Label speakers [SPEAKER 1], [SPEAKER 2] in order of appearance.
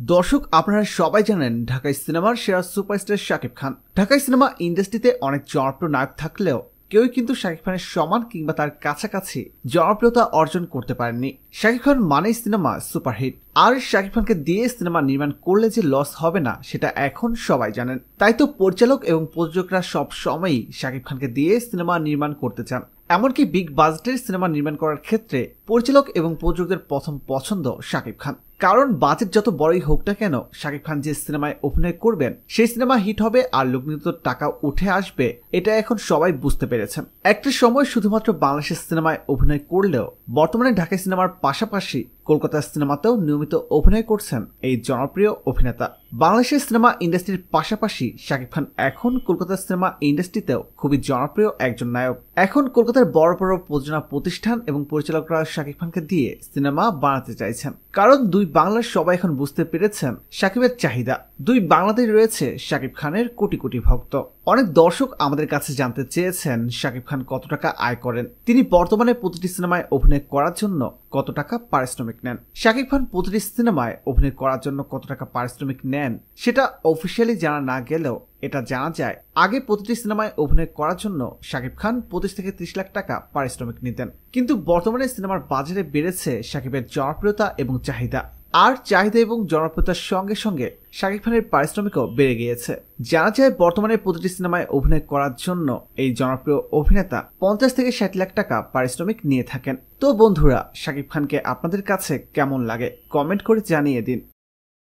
[SPEAKER 1] দর্শক, আপনারা সবাই জানেন ঢাকাই সিনেমার সেরা সুপারস্টার শাকিব খান। ঢাকাই সিনেমা ইন্ডাস্ট্রিতে অনেক জনপ্রিয় নায়ক থাকলেও কেউই কিন্তু শাকিব খানের সমান কিংবা তার কাছাকাছি জনপ্রিয়তা অর্জন করতে পারেননি। শাকিব খান মানেই সিনেমা সুপারহিট। আর শাকিব খানকে দিয়ে সিনেমা নির্মাণ করলে যে লস হবে না, সেটা এখন সবাই জানেন। তাই তো পরিচালক এবং প্রযোজকরা সব সময়ই শাকিব খানকে দিয়ে সিনেমা নির্মাণ করতে চান। এমনকি বিগ বাজেটের সিনেমা নির্মাণ করার ক্ষেত্রে পরিচালক এবং প্রযোজকদের প্রথম পছন্দ শাকিব খান। কারণ বাজেট যত বড়ই হোক না কেন, শাকিব খান যে সিনেমায় অভিনয় করবেন, সেই সিনেমা হিট হবে আর লগ্নিত টাকা উঠে আসবে, এটা এখন সবাই বুঝতে পেরেছেন একটা সময় শুধুমাত্র বাংলাদেশের সিনেমায় অভিনয় করলেও, বর্তমানে ঢাকা সিনেমার পাশাপাশি কলকাতার সিনেমাতেও নিয়মিত অভিনয় করছেন এই জনপ্রিয় অভিনেতা। বাংলাদেশের সিনেমা ইন্ডাস্ট্রির পাশাপাশি শাকিব খান এখন কলকাতার সিনেমা ইন্ডাস্ট্রিতেও খুবই জনপ্রিয় একজন নায়ক। এখন কলকাতার বড় বড় প্রযোজনা প্রতিষ্ঠান এবং পরিচালকরা শাকিব খানকে দিয়ে সিনেমা বানাতে চাইছেন। কারণ দুই বাংলার সবাই এখন বুঝতে পেরেছেন শাকিবের চাহিদা। দুই বাংলাতেই রয়েছে শাকিব খানের কোটি কোটি ভক্ত। অনেক দর্শক আমাদের কাছে জানতে চেয়েছেন শাকিব খান কত টাকা আয় করেন। তিনি বর্তমানে প্রতিটি সিনেমায় অভিনয় করার জন্য কত টাকা পারিশ্রমিক নেন। শাকিব খান প্রতিটি সিনেমায় অভিনয় করার জন্য কত টাকা পারিশ্রমিক নেন সেটা অফিসিয়ালি জানা না গেলেও এটা জানা যায়। আগে প্রতিটি সিনেমায় অভিনয় করার জন্য শাকিব খান পঁচিশ থেকে ত্রিশ লাখ টাকা পারিশ্রমিক নিতেন। কিন্তু বর্তমানে সিনেমার বাজারে বেড়েছে শাকিবের জনপ্রিয়তা এবং চাহিদা। আর চাহিদা এবং জনপ্রিয়তার সঙ্গে সঙ্গে শাকিব খানের পারিশ্রমিকও বেড়ে গিয়েছে। জানা যায় বর্তমানে প্রতিটি সিনেমায় অভিনয় করার জন্য এই জনপ্রিয় অভিনেতা পঞ্চাশ থেকে ষাট লাখ টাকা পারিশ্রমিক নিয়ে থাকেন। তো বন্ধুরা, শাকিব খানকে আপনাদের কাছে কেমন লাগে? কমেন্ট করে জানিয়ে দিন।